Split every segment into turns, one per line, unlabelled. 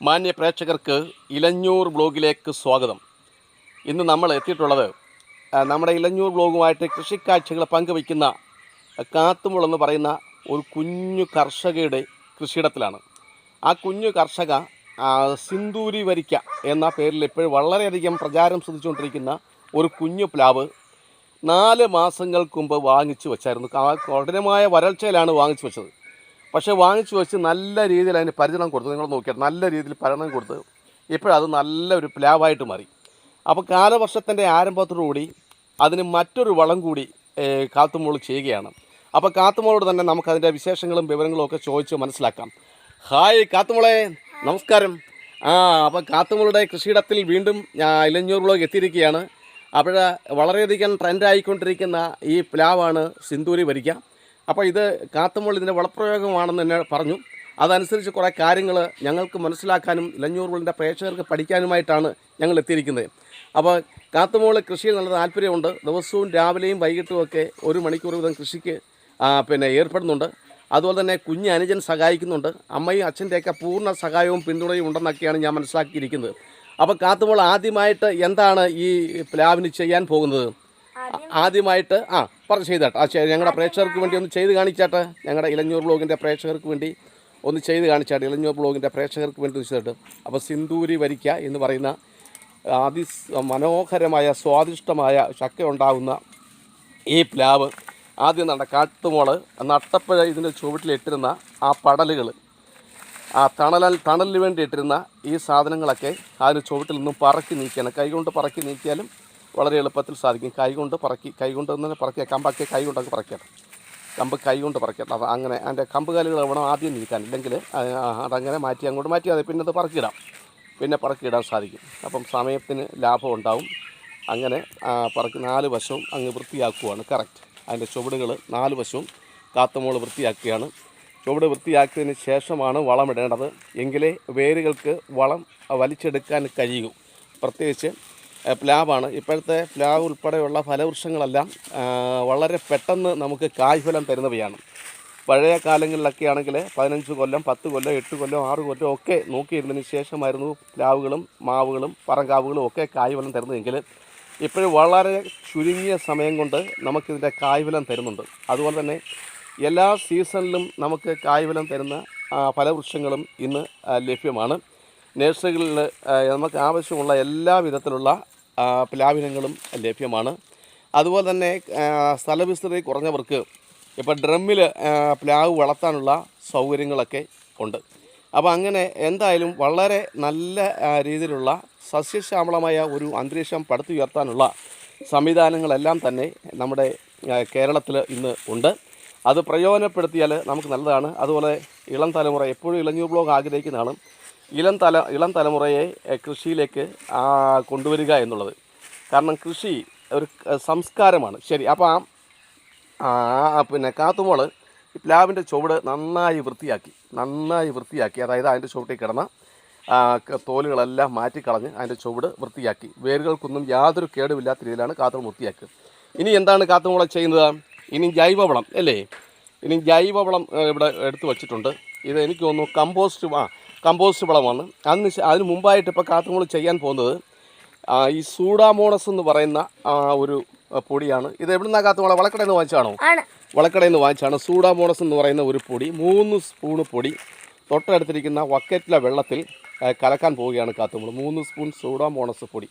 മാന്യ പ്രേക്ഷകർക്ക് ഇലഞ്ഞൂർ ബ്ലോഗിലേക്ക് സ്വാഗതം. ഇന്ന് നമ്മൾ എത്തിയിട്ടുള്ളത് നമ്മുടെ ഇലഞ്ഞൂർ ബ്ലോഗുമായിട്ട് കൃഷിക്കാഴ്ചകൾ പങ്കുവയ്ക്കുന്ന കാത്തുമുൾ എന്ന് പറയുന്ന ഒരു കുഞ്ഞു കർഷകയുടെ കൃഷിയിടത്തിലാണ്. ആ കുഞ്ഞു കർഷക സിന്ദൂരി വരിക്ക എന്ന പേരിൽ ഇപ്പോഴും വളരെയധികം പ്രചാരം ശ്രദ്ധിച്ചുകൊണ്ടിരിക്കുന്ന ഒരു കുഞ്ഞു പ്ലാവ് നാല് മാസങ്ങൾക്ക് മുമ്പ് വാങ്ങിച്ചു വെച്ചായിരുന്നു. കഠിനമായ വരൾച്ചയിലാണ് വാങ്ങിച്ചു വെച്ചത്. പക്ഷേ വാങ്ങിച്ചു വെച്ച് നല്ല രീതിയിൽ അതിന് പരിചരണം കൊടുത്തു. നിങ്ങൾ നോക്കിയാൽ നല്ല രീതിയിൽ പരിചരണം കൊടുത്ത് ഇപ്പോഴത് നല്ലൊരു പ്ലാവായിട്ട് മാറി. അപ്പോൾ കാലവർഷത്തിന്റെ ആരംഭത്തോടുകൂടി അതിന് മറ്റൊരു വളം കൂടി കാത്തുമോൾ ചെയ്യുകയാണ്. അപ്പോൾ കാത്തുമോളോട് തന്നെ നമുക്കതിന്റെ വിശേഷങ്ങളും വിവരങ്ങളും ഒക്കെ ചോദിച്ച് മനസ്സിലാക്കാം. ഹായ് കാത്തുമോളെ നമസ്കാരം. ആ അപ്പോൾ കാത്തുമോളുടെ കൃഷിയിടത്തിൽ വീണ്ടും ഇലഞ്ഞൂർ ബ്ലോഗ് എത്തിയിരിക്കുകയാണ്. അപ്പോൾ വളരെയധികം ട്രെൻഡായിക്കൊണ്ടിരിക്കുന്ന ഈ പ്ലാവാണ് സിന്ദൂരി വരിക. അപ്പോൾ ഇത് കാത്തുമ്പോൾ ഇതിന്റെ വളപ്രയോഗമാണെന്ന് തന്നെ പറഞ്ഞു. അതനുസരിച്ച് കുറേ കാര്യങ്ങൾ ഞങ്ങൾക്ക് മനസ്സിലാക്കാനും ഇലഞ്ഞൂർ വിളിന്റെ പ്രേക്ഷകർക്ക് പഠിക്കാനുമായിട്ടാണ് ഞങ്ങൾ എത്തിയിരിക്കുന്നത്. അപ്പോൾ കാത്തുമോൾ കൃഷിയിൽ നല്ല താല്പര്യമുണ്ട്. ദിവസവും രാവിലെയും വൈകിട്ടുമൊക്കെ ഒരു മണിക്കൂർ വീതം കൃഷിക്ക് പിന്നെ ഏർപ്പെടുന്നുണ്ട്. അതുപോലെ തന്നെ കുഞ്ഞ് അനുജൻ സഹായിക്കുന്നുണ്ട്. അമ്മയും അച്ഛന്റെയൊക്കെ പൂർണ സഹായവും പിന്തുണയും ഉണ്ടെന്നൊക്കെയാണ് ഞാൻ മനസ്സിലാക്കിയിരിക്കുന്നത്. അപ്പോൾ കാത്തുമോൾ ആദ്യമായിട്ട് എന്താണ് ഈ പ്ലാവിന് ചെയ്യാൻ പോകുന്നത്? ആദ്യമായിട്ട് ആ പറഞ്ഞു ചെയ്തേട്ടെ. ആ ഞങ്ങളുടെ പ്രേക്ഷകർക്ക് വേണ്ടി ഒന്ന് ചെയ്ത് കാണിച്ചാട്ടെ. ഞങ്ങളുടെ ഇലഞ്ഞൂർ ബ്ലോഗിന്റെ പ്രേക്ഷകർക്ക് വേണ്ടി ഒന്ന് ചെയ്ത് കാണിച്ചാട്ടെ. ഇലഞ്ഞൂർ ബ്ലോഗിന്റെ പ്രേക്ഷകർക്ക് വേണ്ടി ഒന്ന് ചെയ്തിട്ട്. അപ്പോൾ സിന്ദൂരി വരിക്ക എന്ന് പറയുന്ന അതി മനോഹരമായ സ്വാദിഷ്ടമായ ചക്ക ഉണ്ടാകുന്ന ഈ പ്ലാവ് ആദ്യം നട കാട്ടുമോൾ നട്ടപ്പഴ ഇതിന്റെ ചുവട്ടിലിട്ടിരുന്ന ആ പടലുകൾ ആ തണലൽ തണലിന് വേണ്ടി ഇട്ടിരുന്ന ഈ സാധനങ്ങളൊക്കെ അതിന് ചുവട്ടിൽ നിന്നും പറക്കി നീക്കിയാണ്. കൈകൊണ്ട് പറക്കി നീക്കിയാലും വളരെ എളുപ്പത്തിൽ സാധിക്കും. കൈകൊണ്ട് പറക്കി കൈകൊണ്ട് തന്നെ പറക്കിയ കമ്പൊക്കെ കൈകൊണ്ടൊക്കെ പറക്കണം കമ്പ് കൈകൊണ്ട് പറക്കണം അത് അങ്ങനെ അതിന്റെ കമ്പ് കാലുകൾ വേണം ആദ്യം നീക്കാൻ. ഇല്ലെങ്കിൽ അതങ്ങനെ മാറ്റി അങ്ങോട്ട് മാറ്റി അത് പിന്നെ അത് പറക്കിയിടാം. പിന്നെ പറക്കിയിടാൻ സാധിക്കും. അപ്പം സമയത്തിന് ലാഭം ഉണ്ടാവും. അങ്ങനെ പറക്കി നാല് വശവും അങ്ങ് വൃത്തിയാക്കുവാണ്. കറക്റ്റ്. അതിന്റെ ചുവടുകൾ നാല് വശവും കാത്തമോൾ വൃത്തിയാക്കുകയാണ്. ചുവട് വൃത്തിയാക്കിയതിന് ശേഷമാണ് വളമിടേണ്ടത് എങ്കിലേ വേരുകൾക്ക് വളം വലിച്ചെടുക്കാൻ കഴിയൂ. പ്രത്യേകിച്ച് പ്ലാവാണ്. ഇപ്പോഴത്തെ പ്ലാവ് ഉൾപ്പെടെയുള്ള ഫലവൃക്ഷങ്ങളെല്ലാം വളരെ പെട്ടെന്ന് നമുക്ക് കായ്ഫലം തരുന്നവയാണ്. പഴയ കാലങ്ങളിലൊക്കെ ആണെങ്കിൽ പതിനഞ്ച് കൊല്ലം പത്ത് കൊല്ലം എട്ട് കൊല്ലം ആറ് കൊല്ലം ഒക്കെ നോക്കിയിരുന്നതിന് ശേഷമായിരുന്നു പ്ലാവുകളും മാവുകളും പറങ്കാവുകളും ഒക്കെ കായ്ഫലം തരുന്നതെങ്കിൽ ഇപ്പോഴും വളരെ ചുരുങ്ങിയ സമയം കൊണ്ട് നമുക്കിതിന്റെ കായ്ഫലം തരുന്നുണ്ട്. അതുപോലെ തന്നെ എല്ലാ സീസണിലും നമുക്ക് കായ്ഫലം തരുന്ന ഫലവൃക്ഷങ്ങളും ഇന്ന് ലഭ്യമാണ്. നഴ്സറികളിൽ നമുക്ക് ആവശ്യമുള്ള എല്ലാ വിധത്തിലുള്ള പ്ലാവിനങ്ങളും ലഭ്യമാണ്. അതുപോലെ തന്നെ സ്ഥലവിസ്തൃതി കുറഞ്ഞവർക്ക് ഇപ്പോൾ ഡ്രമ്മിൽ പ്ലാവ് വളർത്താനുള്ള സൗകര്യങ്ങളൊക്കെ ഉണ്ട്. അപ്പോൾ അങ്ങനെ എന്തായാലും വളരെ നല്ല രീതിയിലുള്ള സസ്യശ്യാമളമായ ഒരു അന്തരീക്ഷം പടുത്തുയർത്താനുള്ള സംവിധാനങ്ങളെല്ലാം തന്നെ നമ്മുടെ കേരളത്തിൽ ഇന്ന് ഉണ്ട്. അത് പ്രയോജനപ്പെടുത്തിയാൽ നമുക്ക് നല്ലതാണ്. അതുപോലെ ഇളം തലമുറ എപ്പോഴും ഇളഞ്ഞൂർ ബ്ലോഗ് ആഗ്രഹിക്കുന്നതാണ് ഇളം തല ഇളം തലമുറയെ കൃഷിയിലേക്ക് കൊണ്ടുവരിക എന്നുള്ളത്. കാരണം കൃഷി ഒരു സംസ്കാരമാണ്. ശരി അപ്പോൾ ആ പിന്നെ ഈ പ്ലാവിന്റെ ചുവട് നന്നായി വൃത്തിയാക്കി നന്നായി വൃത്തിയാക്കി അതായത് അതിന്റെ ചുവട്ടിൽ കിടന്ന തോലുകളെല്ലാം മാറ്റിക്കളഞ്ഞ് അതിന്റെ ചുവട് വൃത്തിയാക്കി. വേരുകൾക്കൊന്നും യാതൊരു കേടുമില്ലാത്ത രീതിയിലാണ് കാത്തുമോൾ വൃത്തിയാക്കുക. ഇനി എന്താണ് കാത്തുമോളെ ചെയ്യുന്നത്? ഇനി ജൈവവളം അല്ലേ? ഇനി ജൈവവളം ഇവിടെ എടുത്തു വച്ചിട്ടുണ്ട്. ഇത് എനിക്ക് തോന്നുന്നു കമ്പോസ്റ്റ് ആ കമ്പോസ്റ്റ് വളമാണ്. അതിന് അതിന് മുമ്പായിട്ട് ഇപ്പോൾ കാത്തുമോൾ ചെയ്യാൻ പോകുന്നത് ഈ സൂഡാമോണസ് എന്ന് പറയുന്ന ഒരു പൊടിയാണ്. ഇത് എവിടെ നിന്നാണ് കാത്തുമുള വളക്കടയിൽ നിന്ന് വാങ്ങിച്ചാണോ വളക്കടയിൽ നിന്ന് വാങ്ങിച്ചാണ് സൂഡാമോണസ് എന്ന് പറയുന്ന ഒരു പൊടി മൂന്ന് സ്പൂണ് പൊടി തൊട്ടടുത്തിരിക്കുന്ന വക്കറ്റിലെ വെള്ളത്തിൽ കലക്കാൻ പോവുകയാണ് കാത്തുമുള മൂന്ന് സ്പൂൺ സൂഡാമോണസ് പൊടി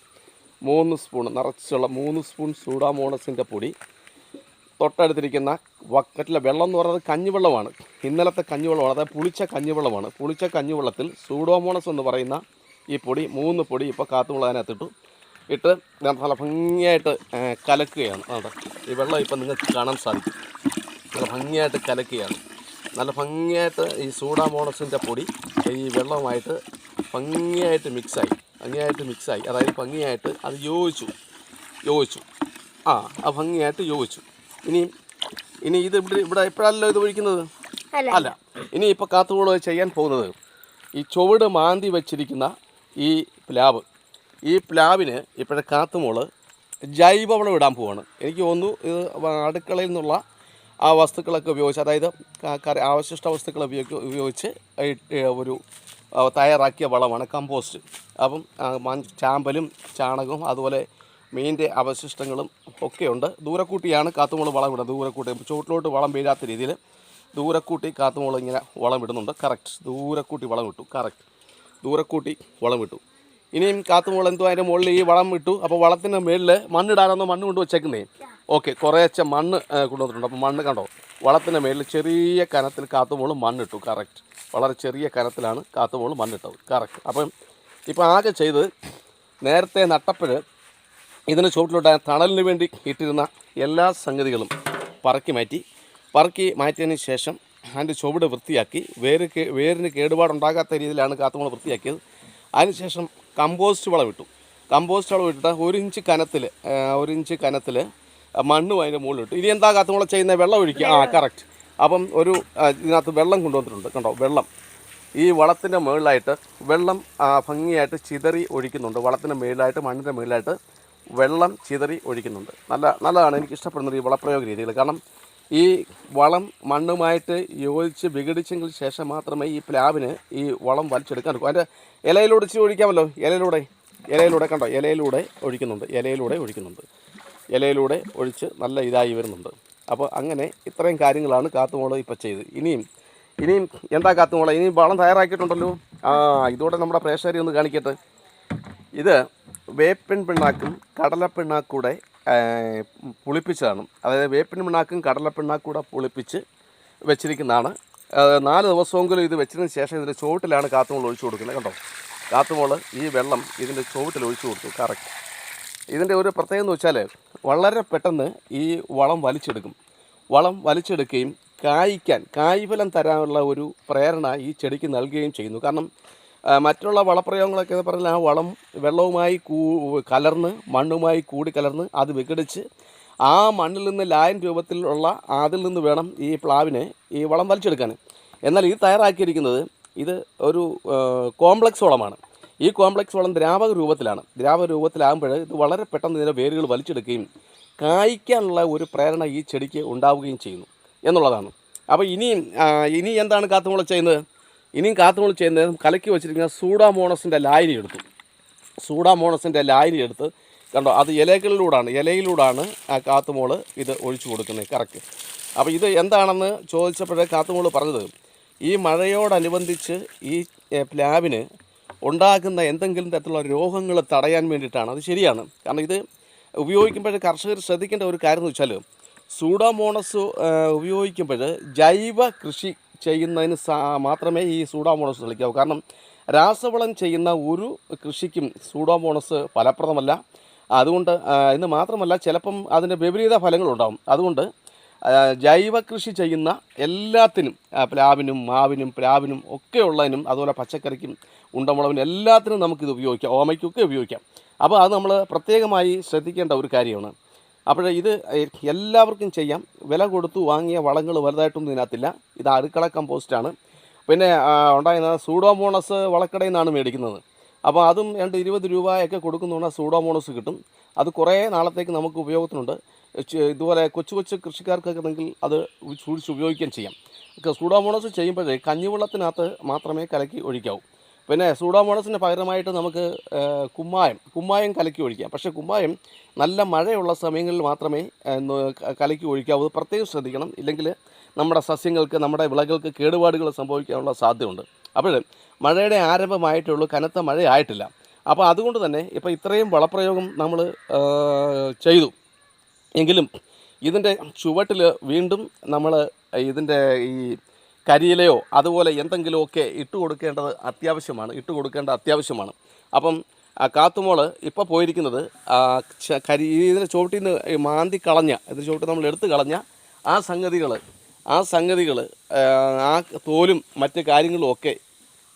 മൂന്ന് സ്പൂൺ നിറച്ചുള്ള മൂന്ന് സ്പൂൺ സൂഡാമോണസിന്റെ പൊടി തൊട്ടടുത്തിരിക്കുന്ന വക്കറ്റിലെ വെള്ളം എന്ന് പറയുന്നത് കഞ്ഞിവെള്ളമാണ്. ഇന്നലത്തെ കഞ്ഞിവെള്ളമാണ് അതായത് പുളിച്ച കഞ്ഞിവെള്ളമാണ്. പുളിച്ച കഞ്ഞിവെള്ളത്തിൽ സൂഡോമോണസ് എന്ന് പറയുന്ന ഈ പൊടി മൂന്ന് പൊടി ഇപ്പോൾ കാത്തുമുള്ള ഇട്ടു ഇട്ട് ഞാൻ നല്ല ഭംഗിയായിട്ട് കലക്കുകയാണ്. അതെ ഈ വെള്ളം ഇപ്പം നിങ്ങൾക്ക് കാണാൻ സാധിക്കും. നല്ല ഭംഗിയായിട്ട് കലക്കുകയാണ്. നല്ല ഭംഗിയായിട്ട് ഈ സൂഡാമോണസിന്റെ പൊടി ഈ വെള്ളവുമായിട്ട് ഭംഗിയായിട്ട് മിക്സായി ഭംഗിയായിട്ട് മിക്സായി അതായത് ഭംഗിയായിട്ട് അത് യോജിച്ചു. യോജിച്ചു. ആ ആ ഭംഗിയായിട്ട് യോജിച്ചു. ഇനി ഇനി ഇത് ഇവിടെ ഇവിടെ എപ്പോഴല്ലോ ഇത് ഒഴിക്കുന്നത്?
അല്ല.
ഇനി ഇപ്പോൾ കാത്തുകൂടെ ചെയ്യാൻ പോകുന്നത് ഈ ചുവട് മാന്തി വെച്ചിരിക്കുന്ന ഈ പ്ലാവ്. ഈ പ്ലാവിന് ഇപ്പോഴത്തെ കാത്തുമോൾ ജൈവവളം ഇടാൻ പോവാണ്. എനിക്ക് തോന്നുന്നു ഇത് അടുക്കളയിൽ നിന്നുള്ള ആ വസ്തുക്കളൊക്കെ ഉപയോഗിച്ച് അതായത് കറി അവശിഷ്ട വസ്തുക്കൾ ഉപയോഗിച്ച് ഉപയോഗിച്ച് ഒരു തയ്യാറാക്കിയ വളമാണ് കമ്പോസ്റ്റ്. അപ്പം ചാമ്പലും ചാണകവും അതുപോലെ മീനിന്റെ അവശിഷ്ടങ്ങളും ഒക്കെയുണ്ട്. ദൂരക്കൂട്ടിയാണ് കാത്തുമുളക് വളം ഇടുന്നത് ദൂരക്കൂട്ടി ചുവട്ടിലോട്ട് വളം വീഴാത്ത രീതിയിൽ ദൂരക്കൂട്ടി കാത്തുമുളക് ഇങ്ങനെ വളം ഇടുന്നുണ്ട് കറക്റ്റ് ദൂരക്കൂട്ടി വളം ഇട്ടു കറക്റ്റ് ദൂരക്കൂട്ടി വളം ഇട്ടു ഇനിയും കാത്തുമുള എന്തോ അതിന്റെ മുകളിൽ ഈ വളം ഇട്ടു. അപ്പോൾ വളത്തിന്റെ മേളിൽ മണ്ണിടാനൊന്നും മണ്ണ് കൊണ്ട് വെച്ചേക്കുന്നേ? ഓക്കെ കുറേശ്ശെ മണ്ണ് കൊണ്ടുവന്നിട്ടുണ്ട്. അപ്പോൾ മണ്ണ് കണ്ടോ? വളത്തിന്റെ മേളിൽ ചെറിയ കനത്തിൽ കാത്തുമുളക് മണ്ണിട്ടു. കറക്റ്റ് വളരെ ചെറിയ കനത്തിലാണ് കാത്തുമുളക് മണ്ണിട്ടത്. കറക്റ്റ് അപ്പം ഇപ്പോൾ ആകെ ചെയ്ത് നേരത്തെ നട്ടപ്പോൾ ഇതിന് ചുവട്ടിലോട്ട് തണലിന് വേണ്ടി ഇട്ടിരുന്ന എല്ലാ സംഗതികളും പറക്കി മാറ്റി. പറക്കി മാറ്റിയതിന് ശേഷം അതിന്റെ ചുവട് വൃത്തിയാക്കി. വേര് വേരിന് കേടുപാടുണ്ടാകാത്ത രീതിയിലാണ് കാത്തുമുള വൃത്തിയാക്കിയത്. അതിനുശേഷം കമ്പോസ്റ്റ് വളം ഇട്ടു. കമ്പോസ്റ്റ് വളം ഇട്ടിട്ട് ഒരു ഇഞ്ച് കനത്തിൽ ഒരു ഇഞ്ച് കനത്തിൽ മണ്ണും അതിന്റെ മുകളിൽ ഇട്ടു. ഇനി എന്താ കാത്തുമുള ചെയ്യുന്നത്? വെള്ളം ഒഴിക്കുക. ആ കറക്റ്റ് അപ്പം ഒരു ഇതിനകത്ത് വെള്ളം കൊണ്ടുവന്നിട്ടുണ്ട്. കണ്ടോ? വെള്ളം. ഈ വളത്തിന്റെ മുകളിലായിട്ട് വെള്ളം ഭംഗിയായിട്ട് ചിതറി ഒഴിക്കുന്നുണ്ട്. വളത്തിന്റെ മുകളിലായിട്ട് മണ്ണിന്റെ മുകളിലായിട്ട് വെള്ളം ചിതറി ഒഴിക്കുന്നുണ്ട്. നല്ല നല്ലതാണ്. എനിക്ക് ഇഷ്ടപ്പെടുന്നത് ഈ വളപ്രയോഗ രീതികൾ. കാരണം ഈ വളം മണ്ണുമായിട്ട് യോജിച്ച് വിഘടിച്ചെങ്കിൽ ശേഷം മാത്രമേ ഈ പ്ലാവിന് ഈ വളം വലിച്ചെടുക്കാൻ ഒക്കൂ അതിന്റെ ഇലയിലൂടെ ഇച്ചിരി ഒഴിക്കാമല്ലോ. ഇലയിലൂടെ ഇലയിലൂടെ കണ്ടോ? ഇലയിലൂടെ ഒഴിക്കുന്നുണ്ട്. ഇലയിലൂടെ ഒഴിക്കുന്നുണ്ട്. ഇലയിലൂടെ ഒഴിച്ച് നല്ല ഇതായി വരുന്നുണ്ട്. അപ്പോൾ അങ്ങനെ ഇത്രയും കാര്യങ്ങളാണ് കാത്തുമോൾ ഇപ്പോൾ ചെയ്ത് ഇനിയും ഇനിയും എന്താ കാത്തുമുളക് ഇനിയും വളം തയ്യാറാക്കിയിട്ടുണ്ടല്ലോ? ആ ഇതോടെ നമ്മുടെ പ്രേക്ഷകരെ ഒന്ന് കാണിക്കട്ടെ. ഇത് വേപ്പിൻ പിണ്ണാക്കും കടലപ്പിണ്ണാക്കൂടെ പുളിപ്പിച്ചതാണ്. അതായത് വേപ്പിൻ പിണ്ണാക്കും കടലപ്പിണ്ണാക്കൂടെ പുളിപ്പിച്ച് വെച്ചിരിക്കുന്നതാണ്. നാല് ദിവസമെങ്കിലും ഇത് വെച്ചതിന് ശേഷം ഇതിന്റെ ചുവട്ടിലാണ് കാത്തുമോൾ ഒഴിച്ചു കൊടുക്കുന്നത്. കണ്ടോ? കാത്തുമോൾ ഈ വെള്ളം ഇതിന്റെ ചുവട്ടിൽ ഒഴിച്ചു കൊടുത്തു. കറക്റ്റ്. ഇതിന്റെ ഒരു പ്രത്യേകത എന്ന് വെച്ചാൽ വളരെ പെട്ടെന്ന് ഈ വളം വലിച്ചെടുക്കും. വളം വലിച്ചെടുക്കുകയും കായ്ക്കാൻ കായ്ഫലം തരാനുള്ള ഒരു പ്രേരണ ഈ ചെടിക്ക് നൽകുകയും ചെയ്യുന്നു. കാരണം മറ്റുള്ള വളപ്രയോഗങ്ങളൊക്കെ പറഞ്ഞാൽ ആ വളം വെള്ളവുമായി കൂ കലർന്ന് മണ്ണുമായി കൂടി കലർന്ന് അത് വിഘടിച്ച് ആ മണ്ണിൽ നിന്ന് ലായൻ രൂപത്തിലുള്ള അതിൽ നിന്ന് വേണം ഈ പ്ലാവിനെ ഈ വളം വലിച്ചെടുക്കാൻ. എന്നാൽ ഇത് തയ്യാറാക്കിയിരിക്കുന്നത് ഇത് ഒരു കോംപ്ലക്സ് വളമാണ്. ഈ കോംപ്ലക്സ് വളം ദ്രാവക രൂപത്തിലാണ്. ദ്രാവക രൂപത്തിലാകുമ്പോൾ ഇത് വളരെ പെട്ടെന്ന് ഇതിന്റെ വേരുകൾ വലിച്ചെടുക്കുകയും കായ്ക്കാനുള്ള ഒരു പ്രേരണ ഈ ചെടിക്ക് ഉണ്ടാവുകയും ചെയ്യുന്നു എന്നുള്ളതാണ്. അപ്പോൾ ഇനിയും ഇനി എന്താണ് കാത്തുമുള ചെയ്യുന്നത്? ഇനിയും കാത്തുമുള ചെയ്യുന്നത് കലക്കി വെച്ചിരിക്കുന്ന സൂഡാമോണസിന്റെ ലായനി എടുത്തു. സൂഡാമോണസിന്റെ ലായനി എടുത്ത് കണ്ടോ അത് ഇലകളിലൂടാണ് ഇലയിലൂടാണ് ആ കാത്തുമോൾ ഇത് ഒഴിച്ചു കൊടുക്കുന്നത് കറക്റ്റ് അപ്പോൾ ഇത് എന്താണെന്ന് ചോദിച്ചപ്പോഴേ കാത്തുമോൾ പറഞ്ഞത് ഈ മഴയോടനുബന്ധിച്ച് ഈ പ്ലാവിന് ഉണ്ടാകുന്ന എന്തെങ്കിലും തരത്തിലുള്ള രോഗങ്ങൾ തടയാൻ വേണ്ടിയിട്ടാണ്. അത് ശരിയാണ്. കാരണം ഇത് ഉപയോഗിക്കുമ്പോൾ കർഷകർ ശ്രദ്ധിക്കേണ്ട ഒരു കാര്യം എന്ന് വെച്ചാൽ സൂഡാമോണസ് ഉപയോഗിക്കുമ്പോൾ ജൈവ കൃഷി ചെയ്യുന്നതിന് മാത്രമേ ഈ സൂഡോമോണസ് കളിക്കാവൂ. കാരണം രാസവളം ചെയ്യുന്ന ഒരു കൃഷിക്കും സൂഡോമോണസ് ഫലപ്രദമല്ല. അതുകൊണ്ട് എന്ന് മാത്രമല്ല ചിലപ്പം അതിന്റെ വിപരീത ഫലങ്ങളുണ്ടാകും അതുകൊണ്ട് ജൈവ കൃഷി ചെയ്യുന്ന എല്ലാത്തിനും പ്ലാവിനും മാവിനും പ്ലാവിനും ഒക്കെ ഉള്ളതിനും അതുപോലെ പച്ചക്കറിക്കും ഉണ്ടമുളവിനും എല്ലാത്തിനും നമുക്കിത് ഉപയോഗിക്കാം. ഓമയ്ക്കൊക്കെ ഉപയോഗിക്കാം. അപ്പോൾ അത് നമ്മൾ പ്രത്യേകമായി ശ്രദ്ധിക്കേണ്ട ഒരു കാര്യമാണ്. അപ്പോൾ ഇത് എല്ലാവർക്കും ചെയ്യാം. വില കൊടുത്തു വാങ്ങിയ വളങ്ങൾ വലുതായിട്ടൊന്നും ഇതിനകത്തില്ല. ഇത് അടുക്കള കമ്പോസ്റ്റാണ്. പിന്നെ ഉണ്ടായിരുന്നത് ഉണ്ടായിരുന്ന സൂഡോമോണസ് വളക്കടയിൽ നിന്നാണ് മേടിക്കുന്നത്. അപ്പോൾ അതും രണ്ട് ഇരുപത് രൂപയൊക്കെ കൊടുക്കുന്നതുകൊണ്ട് സൂഡോമോണസ് കിട്ടും. അത് കുറേ നാളത്തേക്ക് നമുക്ക് ഉപയോഗത്തിനുണ്ട്. ഇതുപോലെ കൊച്ചു കൊച്ചു കൃഷിക്കാർക്കൊക്കെ ഉണ്ടെങ്കിൽ അത് സൂക്ഷിച്ച് ഉപയോഗിക്കുകയും ചെയ്യാം. സൂഡോമോണസ് ചെയ്യുമ്പോഴേ കഞ്ഞിവെള്ളത്തിനകത്ത് മാത്രമേ കലക്കി ഒഴിക്കാവൂ. പിന്നെ സൂഡോമോണസിന് പകരമായിട്ട് നമുക്ക് കുമ്മായം കുമ്മായം കലക്കി ഒഴിക്കാം. പക്ഷേ കുമ്മായം നല്ല മഴയുള്ള സമയങ്ങളിൽ മാത്രമേ കലക്കി ഒഴിക്കാവൂ. പ്രത്യേകം ശ്രദ്ധിക്കണം. ഇല്ലെങ്കിൽ നമ്മുടെ സസ്യങ്ങൾക്ക് നമ്മുടെ വിളകൾക്ക് കേടുപാടുകൾ സംഭവിക്കാനുള്ള സാധ്യതയുണ്ട്. അപ്പോൾ മഴയുടെ ആരംഭമായിട്ടുള്ളൂ കനത്ത മഴയായിട്ടില്ല. അപ്പോൾ അതുകൊണ്ട് തന്നെ ഇപ്പോൾ ഇത്രയും വളപ്രയോഗം നമ്മൾ ചെയ്തു. എങ്കിലും ഇതിന്റെ ചുവട്ടിൽ വീണ്ടും നമ്മൾ ഇതിന്റെ ഈ കരിയിലയോ അതുപോലെ എന്തെങ്കിലുമൊക്കെ ഇട്ട് കൊടുക്കേണ്ടത് അത്യാവശ്യമാണ് ഇട്ട് കൊടുക്കേണ്ടത് അത്യാവശ്യമാണ്. അപ്പം കാത്തുമോൾ ഇപ്പോൾ പോയിരിക്കുന്നത് കരി ഇതിന്റെ ചുവട്ടിൽ നിന്ന് മാന്തി കളഞ്ഞ ഇതിന്റെ ചുവട്ടിൽ നമ്മൾ എടുത്ത് കളഞ്ഞ ആ സംഗതികൾ ആ സംഗതികൾ ആ തോലും മറ്റ് കാര്യങ്ങളുമൊക്കെ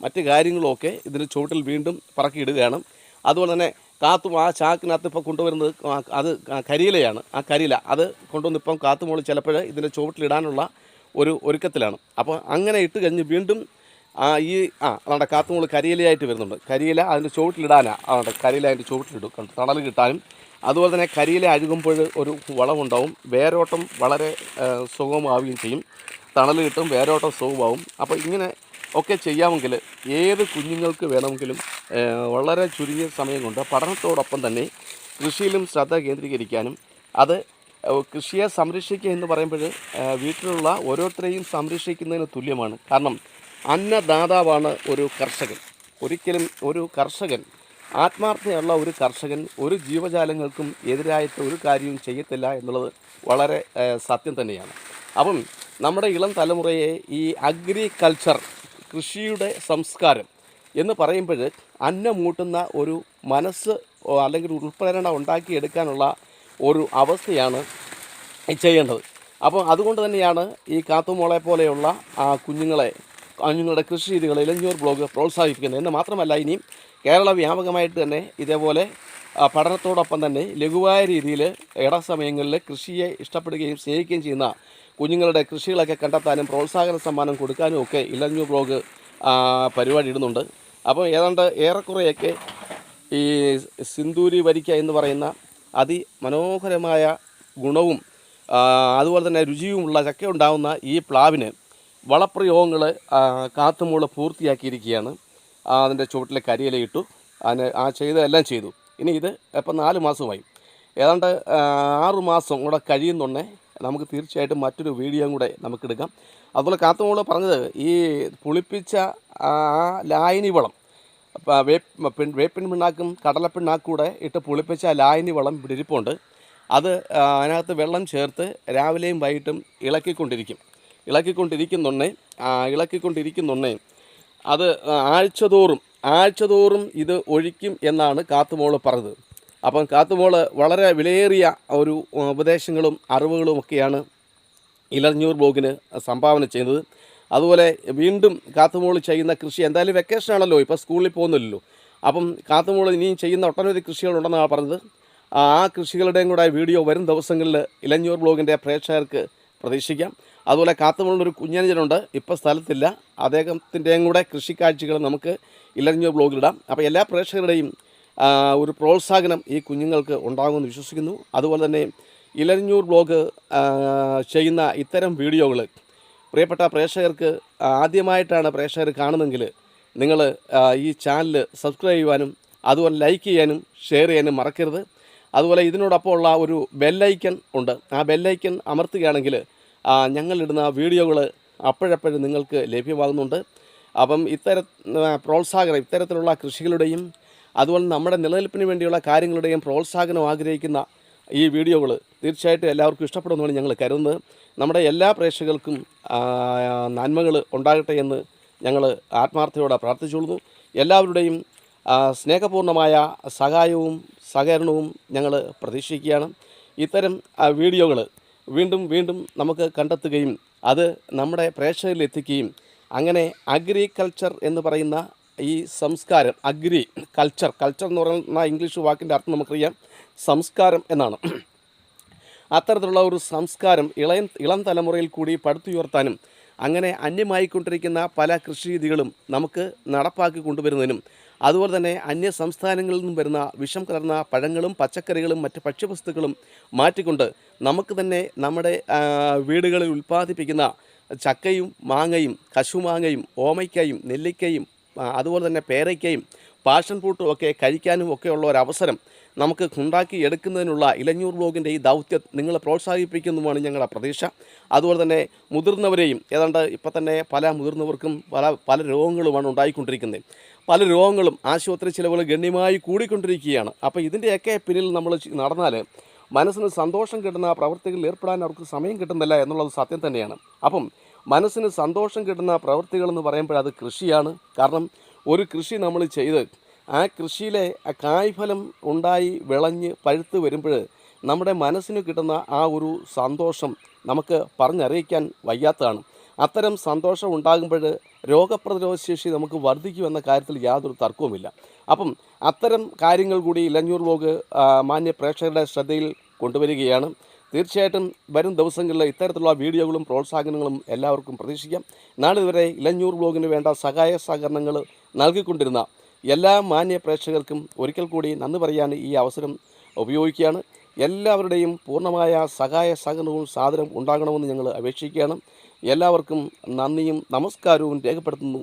മറ്റ് കാര്യങ്ങളുമൊക്കെ ഇതിന് ചുവട്ടിൽ വീണ്ടും പറക്കിയിടുകയാണ് അതുപോലെ തന്നെ കാത്തും ആ ചാക്കിനകത്ത് ഇപ്പോൾ കൊണ്ടുവരുന്നത് അത് കരിയിലയാണ് ആ കരിയില അത് കൊണ്ടുവന്ന് കാത്തുമോൾ ചിലപ്പോൾ ഇതിന്റെ ചുവട്ടിലിടാനുള്ള ഒരു ഒരുക്കത്തിലാണ്. അപ്പോൾ അങ്ങനെ ഇട്ട് കഴിഞ്ഞ് വീണ്ടും ആ ഈ ആ അതാണ്ട് കാത്തുമോൾ കരിയിലയായിട്ട് വരുന്നുണ്ട്. കരിയില അതിന്റെ ചുവട്ടിലിടാനാണ് അതാണ്ട് കരിയില അതിന്റെ ചുവട്ടിലിടും. തണൽ കിട്ടാനും. അതുപോലെ തന്നെ കരിയില അഴുകുമ്പോൾ ഒരു വളമുണ്ടാവും വേരോട്ടം വളരെ സുഖമാവുകയും ചെയ്യും. തണൽ കിട്ടും വേരോട്ടം സുഖമാവും അപ്പോൾ ഇങ്ങനെ ഒക്കെ ചെയ്യാമെങ്കിൽ ഏത് കുഞ്ഞുങ്ങൾക്ക് വേണമെങ്കിലും വളരെ ചുരുങ്ങിയ സമയം കൊണ്ട് പഠനത്തോടൊപ്പം തന്നെ കൃഷിയിലും ശ്രദ്ധ കേന്ദ്രീകരിക്കാനും അത് കൃഷിയെ സംരക്ഷിക്കുക എന്ന് പറയുമ്പോൾ വീട്ടിലുള്ള ഓരോരുത്തരെയും സംരക്ഷിക്കുന്നതിന് തുല്യമാണ്. കാരണം അന്നദാതാവാണ് ഒരു കർഷകൻ. ഒരിക്കലും ഒരു കർഷകൻ ആത്മാർത്ഥയുള്ള ഒരു കർഷകൻ ഒരു ജീവജാലങ്ങൾക്കും എതിരായിട്ട് ഒരു കാര്യവും ചെയ്യത്തില്ല എന്നുള്ളത് വളരെ സത്യം തന്നെയാണ്. അപ്പം നമ്മുടെ ഇളം തലമുറയെ ഈ അഗ്രികൾച്ചർ കൃഷിയുടെ സംസ്കാരം എന്ന് പറയുമ്പോൾ അന്നമൂട്ടുന്ന ഒരു മനസ്സ് അല്ലെങ്കിൽ ഉൾപ്രേരണ ഉണ്ടാക്കിയെടുക്കാനുള്ള ഒരു അവസ്ഥയാണ് ചെയ്യേണ്ടത്. അപ്പോൾ അതുകൊണ്ട് തന്നെയാണ് ഈ കാത്തുമോളെ പോലെയുള്ള കുഞ്ഞുങ്ങളെ കുഞ്ഞുങ്ങളുടെ കൃഷി രീതികളെ ഇലഞ്ഞൂർ ബ്ലോഗ് പ്രോത്സാഹിപ്പിക്കുന്നത്. എന്ന് മാത്രമല്ല ഇനിയും കേരള വ്യാപകമായിട്ട് തന്നെ ഇതേപോലെ പഠനത്തോടൊപ്പം തന്നെ ലഘുവായ രീതിയിൽ ഇടസമയങ്ങളിൽ കൃഷിയെ ഇഷ്ടപ്പെടുകയും സ്നേഹിക്കുകയും ചെയ്യുന്ന കുഞ്ഞുങ്ങളുടെ കൃഷികളൊക്കെ കണ്ടെത്താനും പ്രോത്സാഹന സമ്മാനം കൊടുക്കാനും ഒക്കെ ഇലഞ്ഞൂർ ബ്ലോഗ് പരിപാടി ഇടുന്നുണ്ട്. അപ്പോൾ ഏതാണ്ട് ഏറെക്കുറെയൊക്കെ ഈ സിന്ദൂരി വരിക്ക എന്ന് പറയുന്ന അതിമനോഹരമായ ഗുണവും അതുപോലെ തന്നെ രുചിയുമുള്ള ചക്ക ഉണ്ടാകുന്ന ഈ പ്ലാവിന് വളപ്രയോഗങ്ങൾ കാത്തുമൂള പൂർത്തിയാക്കിയിരിക്കുകയാണ്. അതിന്റെ ചുവട്ടിലെ കരിയിലയിട്ടു അതിന് ആ ചെയ്തതെല്ലാം ചെയ്തു. ഇനി ഇത് ഇപ്പം നാല് മാസമായി ഏതാണ്ട് ആറു മാസം കൂടെ കഴിയുന്നുണ്ടേ നമുക്ക് തീർച്ചയായിട്ടും മറ്റൊരു വീഡിയോയും കൂടെ നമുക്കെടുക്കാം. അതുപോലെ കാത്തുമൂള പറഞ്ഞത് ഈ പുളിപ്പിച്ച ആ ലായനി വളം പ- വേപ്പ് പിൺ- വേപ്പിൻ പിണ്ണാക്കും കടലപ്പിണ്ണാക്കും കൂടെ ഇട്ട് പുളിപ്പിച്ച ലായനി വളം ഇരിപ്പുണ്ട് അത് അതിനകത്ത് വെള്ളം ചേർത്ത് രാവിലെയും വൈകിട്ടും ഇളക്കിക്കൊണ്ടിരിക്കും. ഇളക്കിക്കൊണ്ടിരിക്കുന്നുണ്ടേ ഇളക്കിക്കൊണ്ടിരിക്കുന്നുണ്ടേ അത് ആഴ്ചതോറും ആഴ്ചതോറും ഇത് ഒഴിക്കും എന്നാണ് കാത്തുമോൾ പറഞ്ഞത്. അപ്പം കാത്തുമോൾ വളരെ വിലയേറിയ ഒരു ഉപദേശങ്ങളും അറിവുകളും ഒക്കെയാണ് ഇലഞ്ഞൂർ ബ്ലോഗിന് സംഭാവന ചെയ്യുന്നത് അതുപോലെ വീണ്ടും കാത്തുമോൾ ചെയ്യുന്ന കൃഷി എന്തായാലും വെക്കേഷൻ ആണല്ലോ ഇപ്പോൾ സ്കൂളിൽ പോകുന്നില്ലല്ലോ. അപ്പം കാത്തുമോൾ ഇനിയും ചെയ്യുന്ന ഒട്ടനവധി കൃഷികളുണ്ടെന്നാണ് പറഞ്ഞത്. ആ കൃഷികളുടെയും കൂടെ വീഡിയോ വരും ദിവസങ്ങളിൽ ഇലഞ്ഞൂർ ബ്ലോഗിന്റെ പ്രേക്ഷകർക്ക് പ്രതീക്ഷിക്കാം. അതുപോലെ കാത്തുമുള്ളൊരു കുഞ്ഞനുജനുണ്ട് ഇപ്പോൾ സ്ഥലത്തില്ല. അദ്ദേഹത്തിന്റെയും കൂടെ കൃഷിക്കാഴ്ചകൾ നമുക്ക് ഇലഞ്ഞൂർ ബ്ലോഗിലിടാം. അപ്പോൾ എല്ലാ പ്രേക്ഷകരുടെയും ഒരു പ്രോത്സാഹനം ഈ കുഞ്ഞുങ്ങൾക്ക് ഉണ്ടാകുമെന്ന് വിശ്വസിക്കുന്നു. അതുപോലെ തന്നെ ഇലഞ്ഞൂർ ബ്ലോഗ് ചെയ്യുന്ന ഇത്തരം വീഡിയോകൾ പ്രിയപ്പെട്ട പ്രേക്ഷകർക്ക് ആദ്യമായിട്ടാണ് പ്രേക്ഷകർ കാണുന്നതെങ്കിൽ നിങ്ങൾ ഈ ചാനൽ സബ്സ്ക്രൈബ് ചെയ്യുവാനും അതുപോലെ ലൈക്ക് ചെയ്യാനും ഷെയർ ചെയ്യാനും മറക്കരുത്. അതുപോലെ ഇതിനോടൊപ്പം ഉള്ള ഒരു ബെല്ലൈക്കൺ ഉണ്ട്. ആ ബെല്ലൈക്കൺ അമർത്തുകയാണെങ്കിൽ ഞങ്ങളിടുന്ന വീഡിയോകൾ അപ്പോഴപ്പോഴും നിങ്ങൾക്ക് ലഭ്യമാകുന്നുണ്ട്. അപ്പം ഇത്തര പ്രോത്സാഹനം ഇത്തരത്തിലുള്ള കൃഷികളുടെയും അതുപോലെ നമ്മുടെ നിലനിൽപ്പിന് വേണ്ടിയുള്ള കാര്യങ്ങളുടെയും പ്രോത്സാഹനം ആഗ്രഹിക്കുന്ന ഈ വീഡിയോകൾ തീർച്ചയായിട്ടും എല്ലാവർക്കും ഇഷ്ടപ്പെടുമെന്നാണ് ഞങ്ങൾ കരുതുന്നത്. നമ്മുടെ എല്ലാ പ്രേക്ഷകർക്കും നന്മകൾ ഉണ്ടാകട്ടെ എന്ന് ഞങ്ങൾ ആത്മാർത്ഥയോടെ പ്രാർത്ഥിച്ചുകൊള്ളുന്നു. എല്ലാവരുടെയും സ്നേഹപൂർണമായ സഹായവും സഹകരണവും ഞങ്ങൾ പ്രതീക്ഷിക്കുകയാണ്. ഇത്തരം വീഡിയോകൾ വീണ്ടും വീണ്ടും നമുക്ക് കണ്ടെത്തുകയും അത് നമ്മുടെ പ്രേക്ഷകരിൽ എത്തിക്കുകയും അങ്ങനെ അഗ്രികൾച്ചർ എന്ന് പറയുന്ന ഈ സംസ്കാരം അഗ്രി കൾച്ചർ കൾച്ചർ എന്ന് പറയുന്ന ഇംഗ്ലീഷ് വാക്കിന്റെ അർത്ഥം നമുക്കറിയാം. സംസ്കാരം എന്നാണ്. അത്തരത്തിലുള്ള ഒരു സംസ്കാരം ഇളയ ഇളം തലമുറയിൽ കൂടി പടുത്തുയർത്താനും അങ്ങനെ അന്യമായിക്കൊണ്ടിരിക്കുന്ന പല കൃഷിരീതികളും നമുക്ക് നടപ്പാക്കി കൊണ്ടുവരുന്നതിനും അതുപോലെ തന്നെ അന്യ സംസ്ഥാനങ്ങളിൽ നിന്നും വരുന്ന വിഷം കലർന്ന പഴങ്ങളും പച്ചക്കറികളും മറ്റ് ഭക്ഷ്യവസ്തുക്കളും മാറ്റിക്കൊണ്ട് നമുക്ക് തന്നെ നമ്മുടെ വീടുകളിൽ ഉൽപ്പാദിപ്പിക്കുന്ന ചക്കയും മാങ്ങയും കശുമാങ്ങയും ഓമയ്ക്കയും നെല്ലിക്കയും അതുപോലെ തന്നെ പേരയ്ക്കയും പാഷൻ ഫ്രൂട്ടും ഒക്കെ കഴിക്കാനും ഒക്കെയുള്ള ഒരു അവസരം നമുക്ക് ഉണ്ടാക്കി എടുക്കുന്നതിനുള്ള ഇലഞ്ഞൂർ ബ്ലോഗിന്റെ ഈ ദൗത്യം നിങ്ങളെ പ്രോത്സാഹിപ്പിക്കുന്നതുമാണ് ഞങ്ങളുടെ പ്രതീക്ഷ. അതുപോലെ തന്നെ മുതിർന്നവരെയും ഏതാണ്ട് ഇപ്പം തന്നെ പല മുതിർന്നവർക്കും പല പല രോഗങ്ങളുമാണ് ഉണ്ടായിക്കൊണ്ടിരിക്കുന്നത്. പല രോഗങ്ങളും ആശുപത്രി ചിലവുകൾ ഗണ്യമായി കൂടിക്കൊണ്ടിരിക്കുകയാണ്. അപ്പോൾ ഇതിന്റെയൊക്കെ പിന്നിൽ നമ്മൾ നടന്നാൽ മനസ്സിന് സന്തോഷം കിട്ടുന്ന പ്രവൃത്തികളിൽ ഏർപ്പെടാൻ അവർക്ക് സമയം കിട്ടുന്നില്ല എന്നുള്ളത് സത്യം തന്നെയാണ്. അപ്പം മനസ്സിന് സന്തോഷം കിട്ടുന്ന പ്രവൃത്തികൾ എന്ന് പറയുമ്പോൾ അത് കൃഷിയാണ്. കാരണം ഒരു കൃഷി നമ്മൾ ചെയ്ത് ആ കൃഷിയിലെ ആ കായ്ഫലം ഉണ്ടായി വിളഞ്ഞ് പഴുത്ത് വരുമ്പോൾ നമ്മുടെ മനസ്സിന് കിട്ടുന്ന ആ ഒരു സന്തോഷം നമുക്ക് പറഞ്ഞറിയിക്കാൻ വയ്യാത്തതാണ്. അത്തരം സന്തോഷം ഉണ്ടാകുമ്പോൾ രോഗപ്രതിരോധ ശേഷി നമുക്ക് വർദ്ധിക്കുമെന്ന കാര്യത്തിൽ യാതൊരു തർക്കവുമില്ല. അപ്പം അത്തരം കാര്യങ്ങൾ കൂടി ഇലഞ്ഞൂർ വ്ലോഗ് മാന്യ പ്രേക്ഷകരുടെ ശ്രദ്ധയിൽ കൊണ്ടുവരികയാണ്. തീർച്ചയായിട്ടും വരും ദിവസങ്ങളിൽ ഇത്തരത്തിലുള്ള വീഡിയോകളും പ്രോത്സാഹനങ്ങളും എല്ലാവർക്കും പ്രതീക്ഷിക്കാം. നാളിതുവരെ ഇലഞ്ഞൂർ വ്ലോഗിന് വേണ്ട സഹായ സഹകരണങ്ങൾ നൽകിക്കൊണ്ടിരുന്ന എല്ലാ മാന്യ പ്രേക്ഷകർക്കും ഒരിക്കൽ കൂടി നന്ദി പറയാൻ ഈ അവസരം ഉപയോഗിക്കുകയാണ്. എല്ലാവരുടെയും പൂർണമായ സഹായ സഹകരണവും സാധനം ഉണ്ടാകണമെന്ന് ഞങ്ങൾ അപേക്ഷിക്കുകയാണ്. എല്ലാവർക്കും നന്ദിയും നമസ്കാരവും രേഖപ്പെടുത്തുന്നു.